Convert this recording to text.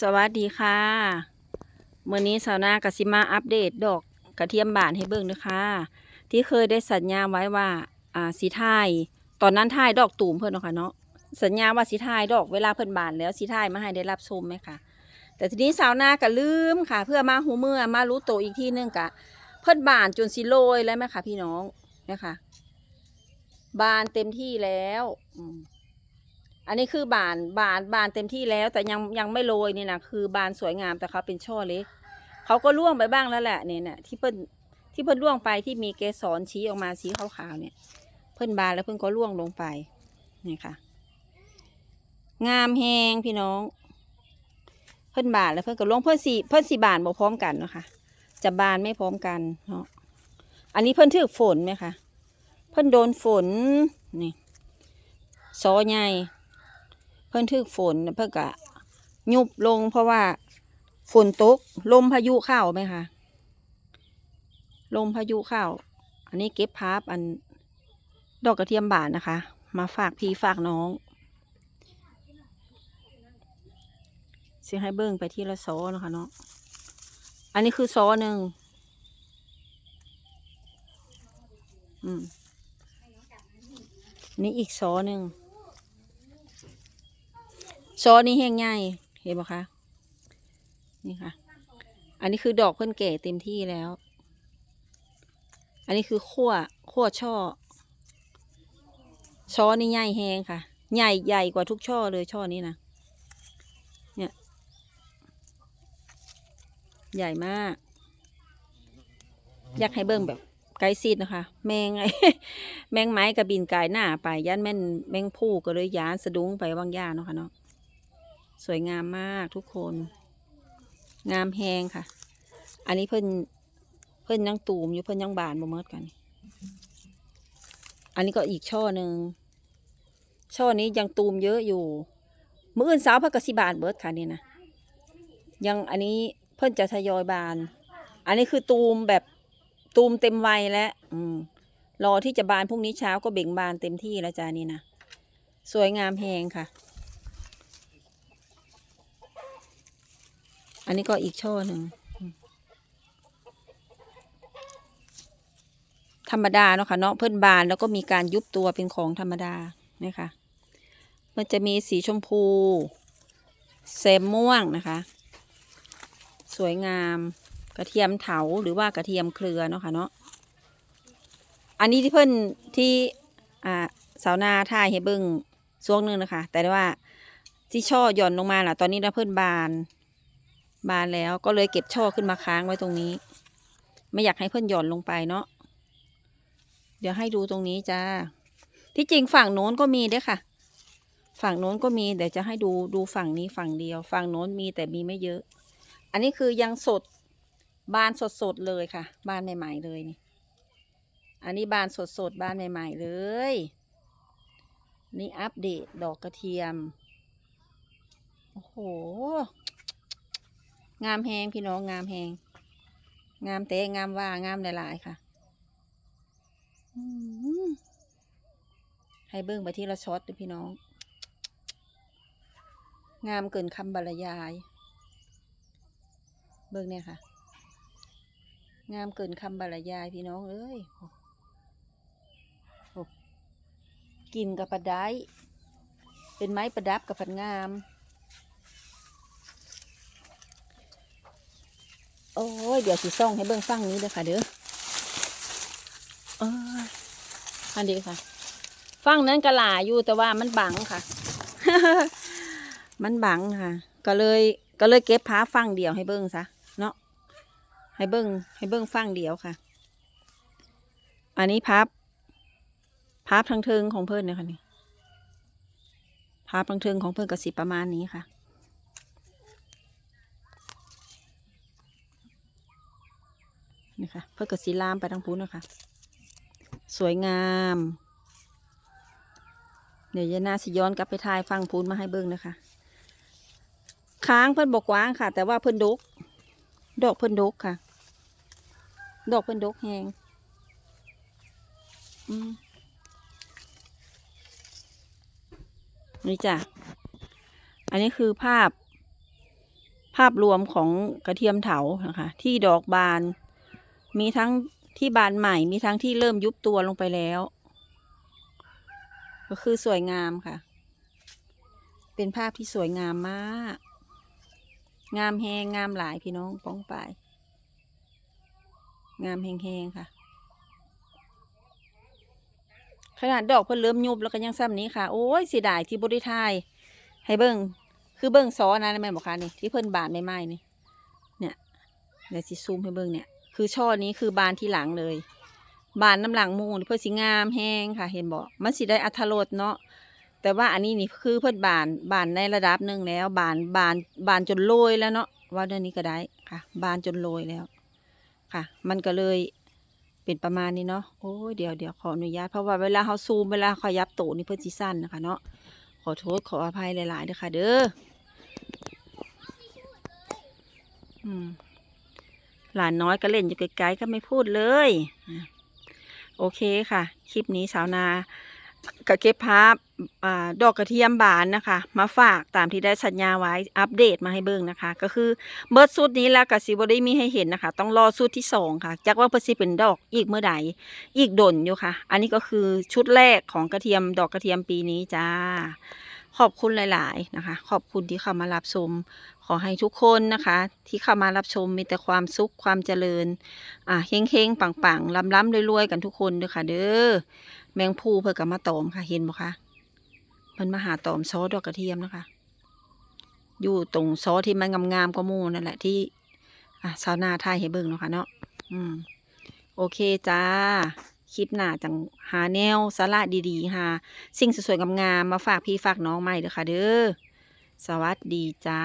สวัสดีค่ะเมื่อนี้สาวนากับสิมาอัปเดตดอกกระเทียมบานให้เบิ่งนะคะ ที่เคยได้สัญญาไว้ว่าอ่าสีทายตอนนั้นทายดอกตูมเพิ่นเนาะค่ะเนาะสัญญาว่าสีทายดอกเวลาเพิ่นบานแล้วสีทายมาให้ได้รับชมไหมคะแต่ทีนี้สาวนาก็ลืมค่ะ เพื่อมาหูเมื่อมารู้โตวอีกที่นึงกะ เพิ่นบานจนสิโรยแล้วไหมคะพี่น้องนะคะบานเต็มที่แล้วอืม อันนี้คือบานบานบานเต็มที่แล้ว แต่ยังยังไม่โรยนี่นะคือบานสวยงามแต่เขาเป็นช่อเล็กเขาก็ร่วงไปบ้างแล้วแหละเนี่ยนะที่เพิ่นที่เพิ่นร่วงไปที่มีเกสรชี้ออกมาสีขาวๆเนี่ย เพิ่นบานแล้วเพิ่นก็ร่วงลงไปนี่ค่ะ งามแหงพี่น้อง เพิ่นบานแล้วเพิ่นก็ร่วงเพิ่นสีเพิ่นสีบานบ่พร้อมกันเนาะค่ะ จะบานไม่พร้อมกันเนาะอันนี้เพิ่นถือฝนไหมคะเพิ่นโดนฝนนี่ซอใหญ่ พิ่นถึกฝนเพิ่นก็ยุบลงเพราะว่าฝนตกลมพายุเข้าไหมคะลมพายุเข้า อันนี้เก็บภาพอันดอกกระเทียมบานนะคะ มาฝากพี่ฝากน้องเสียให้เบิ้งไปที่ละซอนะคะเนาะอันนี้คือซอหนึ่งอืมนี่อีกซอหนึ่ง ซอนี้แห้งใหญ่เห็นไหมคะ นี่ค่ะ อันนี้คือดอกเพิ่นแก่เต็มที่แล้ว อันนี้คือขั้วขั้วช่อ ช่อนี่ใหญ่แห้งค่ะ ใหญ่ใหญ่กว่าทุกช่อเลยช่อนี้นะเนี่ย ใหญ่มาก อยากให้เบิ่งแบบไกลซีดนะคะ แมงไอแมงไม้กับบินกายหน้าไปย่านแม่นแมงผู้ก็เลยยานสะดุ้งไปบางย่านเนาะค่ะเนาะ สวยงามมากทุกคน งามแหงค่ะ อันนี้เพิ่นเพิ่นยังตูมอยู่เพิ่นยังบานบ่เมิดกัน อันนี้ก็อีกช่อหนึ่งช่อนี้ยังตูมเยอะอยู่ มื้ออื่นสาวเพิ่นก็สิบานเบิดค่ะนี่นะยังอันนี้เพิ่นจะทยอยบาน อันนี้คือตูมแบบตูมเต็มวัยแล้วอืมรอที่จะบานพรุ่งนี้เช้าก็เบ่งบานเต็มที่แล้วจ้านี่นะสวยงามแหงค่ะ อันนี้ก็อีกช่อหนึ่งอืมธรรมดาเนาะค่ะเนาะเพิ่นบานแล้วก็มีการยุบตัวเป็นของธรรมดาเนี่ยค่ะมันจะมีสีชมพูเซมม่วงนะคะ สวยงามกระเทียมเถาหรือว่ากระเทียมเครือเนาะค่ะเนาะอันนี้ที่เพิ่นที่อ่าสาวนาท่ายให้เบิ้งช่วงหนึงนะคะ แต่ว่าที่ช่อหย่อนลงมาล่ะ ตอนนี้นะเพิ่นบาน บานแล้วก็เลยเก็บช่อขึ้นมาค้างไว้ตรงนี้ ไม่อยากให้เพื่อนหย่อนลงไปเนาะเดี๋ยวให้ดูตรงนี้จ้าที่จริงฝั่งโน้นก็มีเด้อค่ะ ฝั่งโน้นก็มีเดี๋ยวจะให้ดูดูฝั่งนี้ฝั่งเดียว ฝั่งโน้นมีแต่มีไม่เยอะ อันนี้คือยังสดบานสดสดเลยค่ะ บานใหม่ ๆ เลยนี่ อันนี้บานสดสดบานใหม่ ๆ เลย นี่อัปเดตดอกกระเทียม โอ้โห งามแหงพี่น้องงามแหงงามเตะงามว่างามหลายๆค่ะให้เบิ้งไปที่ละช็อตด้อพี่น้อง งามเกินคำบรรยาย เบิ้งเนี่ยค่ะ งามเกินคำบรรยายพี่น้องเอ้ยโอ้กินกับประไดเป็นไม้ประดับกับผัดงาม โอ้ยเดี๋ยวสิส่องให้เบิ่งฟังนี้เด้อค่ะเด้อเอออันนี้ค่ะ ฟังนั้นกระหลาอยู่แต่ว่ามันบังค่ะ มันบังค่ะ ก็เลยก็เลยเก็บพาฟังเดียวให้เบิ่งซะเนาะให้เบิ่งให้เบิ่งฟังเดียวค่ะ อันนี้พับพับทางเทิงของเพิ่อนนะคะนี่พับทางเทิงของเพิ่อนก็สิประมาณนี้ค่ะ นี่ค่ะเพื่อกระสีลามไปทางพูนนะคะ สวยงาม เดี๋ยวยานาสิย้อนกลับไปทายฟังพูนมาให้เบิ้งนะคะ ค้างเพิ่นบอกว้างค่ะ แต่ว่าเพิ่นดก ดอกเพิ่นดกค่ะ ดอกเพิ่นดกแหงนี่จ้ะ อันนี้คือภาพ ภาพรวมของกระเทียมเถานะคะ ที่ดอกบาน มีทั้งที่บานใหม่ มีทั้งที่เริ่มยุบตัวลงไปแล้ว ก็คือสวยงามค่ะ เป็นภาพที่สวยงามมาก งามแหงงามหลายพี่น้องป้องไป งามแหงๆค่ะ ขนาดดอกเพิ่นเริ่มยุบแล้วก็ยังซ้ำนี้ค่ะ โอ้ยเสียดายที่บริทายให้เบิ่งคือเบิ่งซ้อนะแม่บอกค่ะนี่ที่เพิ่นบานใหม่ๆนี่ เนี่ยเดี๋ยวสิซูมให้เบิ่งเนี่ย คือช่อนี้คือบานที่หลังเลย บานน้ำหลังมูนเพิ่นสิงามแห้งค่ะ เห็นบอกมันสิได้อัธรสเนาะแต่ว่าอันนี้นี่คือเพิ่นบานบานในระดับหนึ่งแล้ว บานบานบานจนโรยแล้วเนาะว่าเดือนนี้ก็ได้ค่ะ บานจนโรยแล้ว ค่ะ มันก็เลยเป็นประมาณนี้เนาะโอ้ยเดี๋ยวเดี๋ยวขออนุญาตเพราะว่าเวลาเขาซูมเวลาเขายับโตนี่เพิ่นสิสั้นนะคะเนาะขอโทษขออภัยหลายๆเด้อค่ะ เด้ออืม หลานน้อยก็เล่นอยู่ไกลๆก็ไม่พูดเลยโอเคค่ะ คลิปนี้สาวนาก็เก็บภาพดอกกระเทียมบานนะคะ มาฝากตามที่ได้สัญญาไว้อัปเดตมาให้เบิ่งนะคะ ก็คือเบิร์ดสุดนี้แล้วก็สิบได้มีให้เห็นนะคะ ต้องรอสุดที่สองค่ะจากว่าเพิ่นสิเป็นดอกอีกเมื่อใดอีกดนอยู่ค่ะ อันนี้ก็คือชุดแรกของกระเทียมดอกกระเทียมปีนี้จ้าขอบคุณหลาย ๆ นะคะ ขอบคุณที่เข้ามารับชม ขอให้ทุกคนนะคะ ที่เข้ามารับชมมีแต่ความสุขความเจริญ อ่าเฮงเฮงปังปังลำล้ำรวยๆกันทุกคนเด้อค่ะ เด้อแมงภูเพื่อกับมาตอมค่ะเห็นบ่คะมันมาหาตอมซอสดอกกระเทียมนะคะ อยู่ตรงซอสที่มันงามๆก็มูนั่นแหละที่ อะชาวนาไทยให้เบิ่งเนาะค่ะเนาะอืม โอเคจ้าคลิปหน้าจังหาแนวสาระดีๆหาสิ่งสวยๆงามๆมาฝากพี่ฝากน้องใหม่เด้อค่ะเด้อ สวัสดีจ้า